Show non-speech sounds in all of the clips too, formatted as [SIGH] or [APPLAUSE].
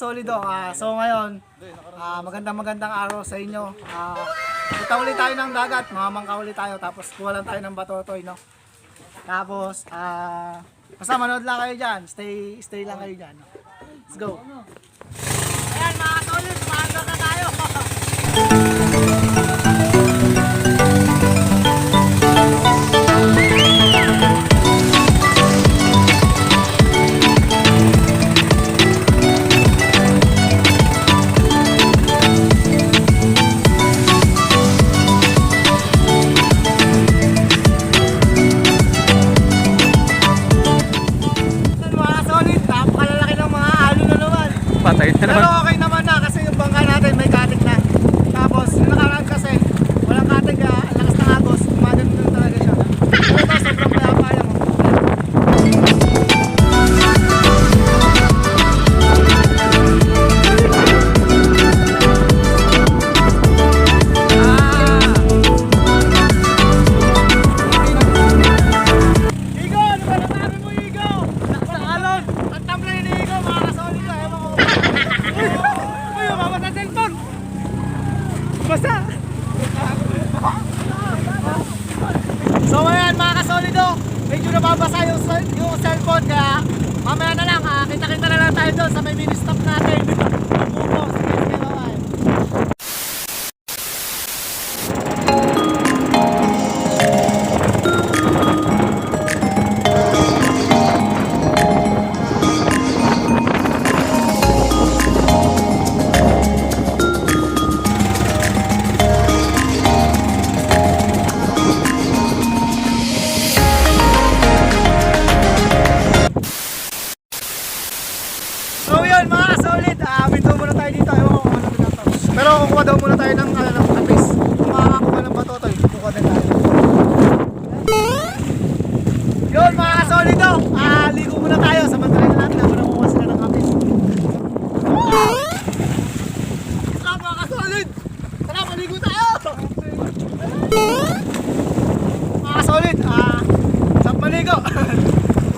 kasolido. Ah, so ngayon, ah, magandang magandang araw sa inyo. Ah, punta ulit tayo ng dagat, mamangka ulit tayo, tapos kuha lang tayo ng batotoy, no? Tapos, ah, basta manood lang kayo dyan. Stay, stay lang kayo dyan. no? Let's go. Mamaya na lang, ah, kita-kita na lang tayo doon sa may mini stop natin. [LAUGHS]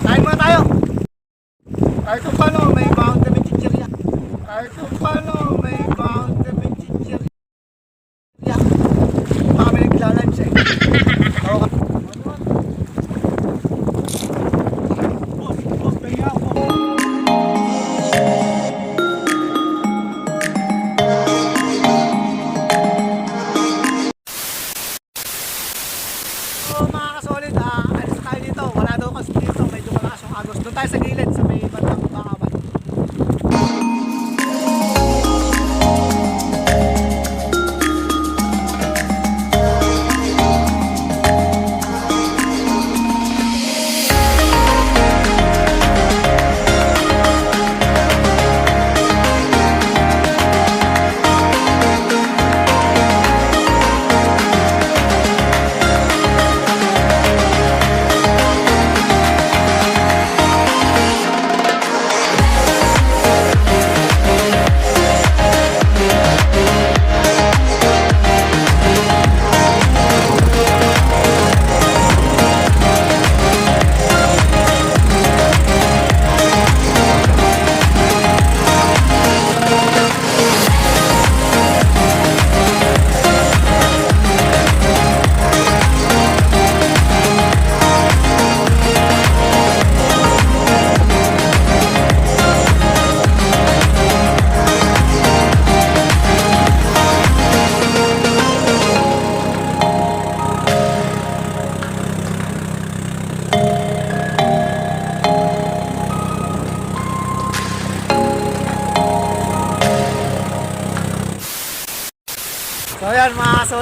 Kain muna tayo. Kahit kung paano, may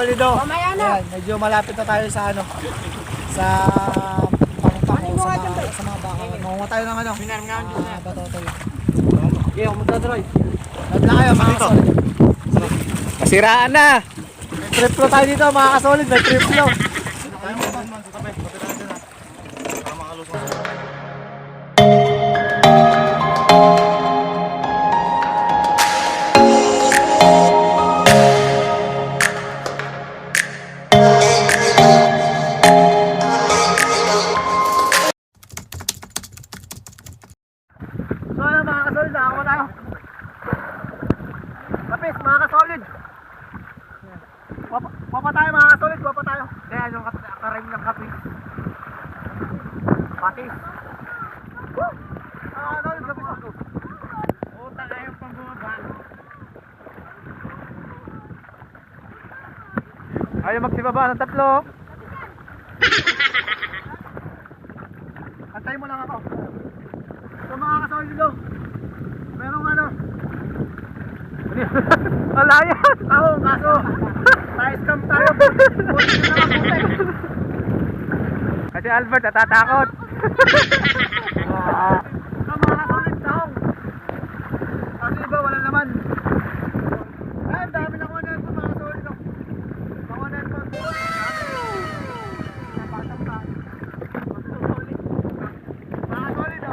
mga kasolido. Mamaya na. Ayan, medyo malapit na tayo sa ano. Sa pangpang sa mga, sa mga baka. Mangunga tayo ng ano. Ah, batotoy. Okay, ako magdadroid. Love na kayo mga kasolid. Masiraan na. May trip flow tayo dito mga kasolid. May trip guys, mga kasolid. Wapa, wapa tayo mga kasolid, wapa tayo. Kaya yung karim ng kapi. Patis. Ah, solid, kapit ako. Utak ayaw pang bumaba. Ayaw magsibaba ng tatlo. Antay mo lang ako. So mga kasolid, go. Merong ano, Alayas! ako, kaso, na-scam tayo. Na lang. Kasi Albert natatakot. Sa mga kasawin taong. Kasi iba, wala naman. Ay, ang dami na kuha po mga kasawin dito. Mga. Napatang pa. Mga kasawin dito.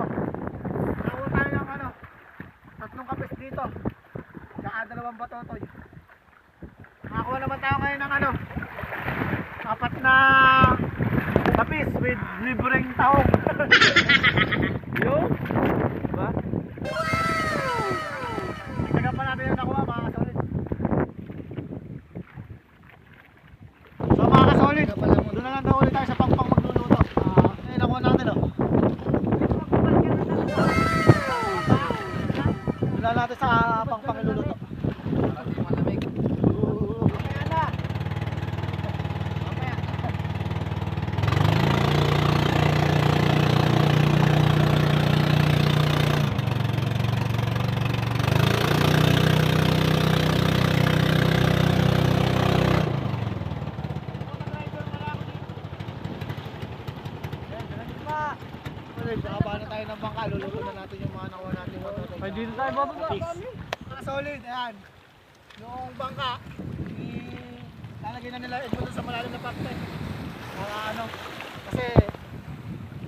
Nakuha tayo ng ano, tatlong kapis dito. Dalawang batotoy. Nakakuha naman tayo ngayon ng ano, apat na kapis with libreng taong. [LAUGHS] Yung? Diba? Taga pa natin yung nakuha mga kasolid. So mga kasolid, doon na lang daw ulit tayo sa pangpang magluluto. Ah, eh, nakuha natin oh. Doon na natin sa pangpang iluluto. Mamaya na. Mamaya. Ulit, baka na tayo ng bangka, luluto na natin yung mga nakuha natin. Ay, dito tayo bababa. Mga solid, ayan. Yung bangka, lalagyan na nila ito doon sa malalim na pakte. Para ano, kasi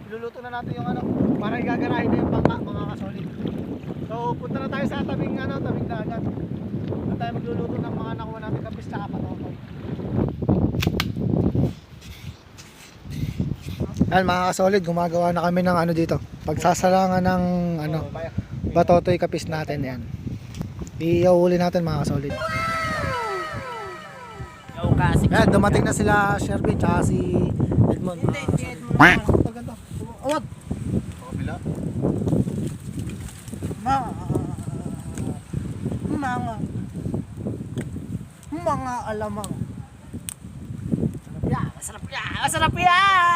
luluto na natin yung ano, para igagarahin na yung bangka, mga kasolid. So, punta na tayo sa tabing ano, tabing dagat. Doon tayo magluluto ng mga nakuha natin kapis tsaka patotoy. Yan mga kasolid, gumagawa na kami ng ano dito. Pagsasalangan ng ano, batotoy kapis natin yan. Iuuli natin mga kasi. Yan, dumating na sila Shervin tsaka si Edmond. Hindi, hindi Edmond. Paganda. Awad. Kabila. Mga... Mga... Mga alamang. Yan, masarap yan! Masarap yan!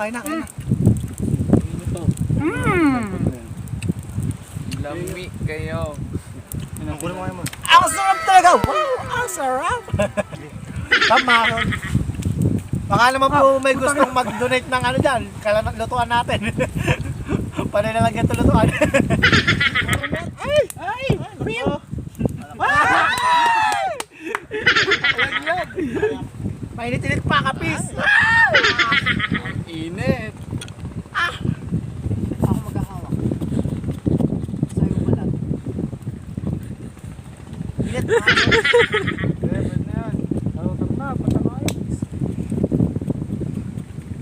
Kain na kain na, na. Lami kayo. Kunin mo kayo mo. Ang sarap talaga! Wow! Ang sarap! Tama ako. Baka naman po may gustong mag-donate ng ano dyan. Kala lutuan natin. [LAUGHS] Panay na lang yung lutuan. [LAUGHS] Ay! Ay! Real! Mainit-init pa, kapis. Init. Ako maghahawak. Sa'yo pala. Init. mga kasolid. Level na yan. Narutok na, patakayin.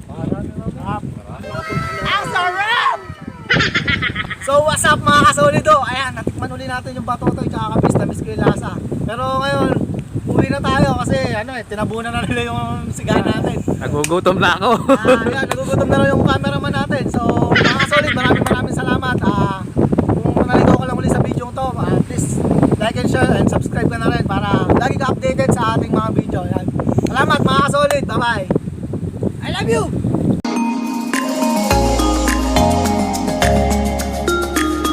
Parang Sarap. Ang sarap! So what's up mga kasolido? Ayan, natikman uli natin yung batotoy tsaka kapis na miss ko yung lasa. Pero ngayon, uwi na tayo kasi ano eh, tinabunan na nila yung sigahan natin. Nagugutom na ako. Ah, yan, nagugutom na lang yung cameraman natin. So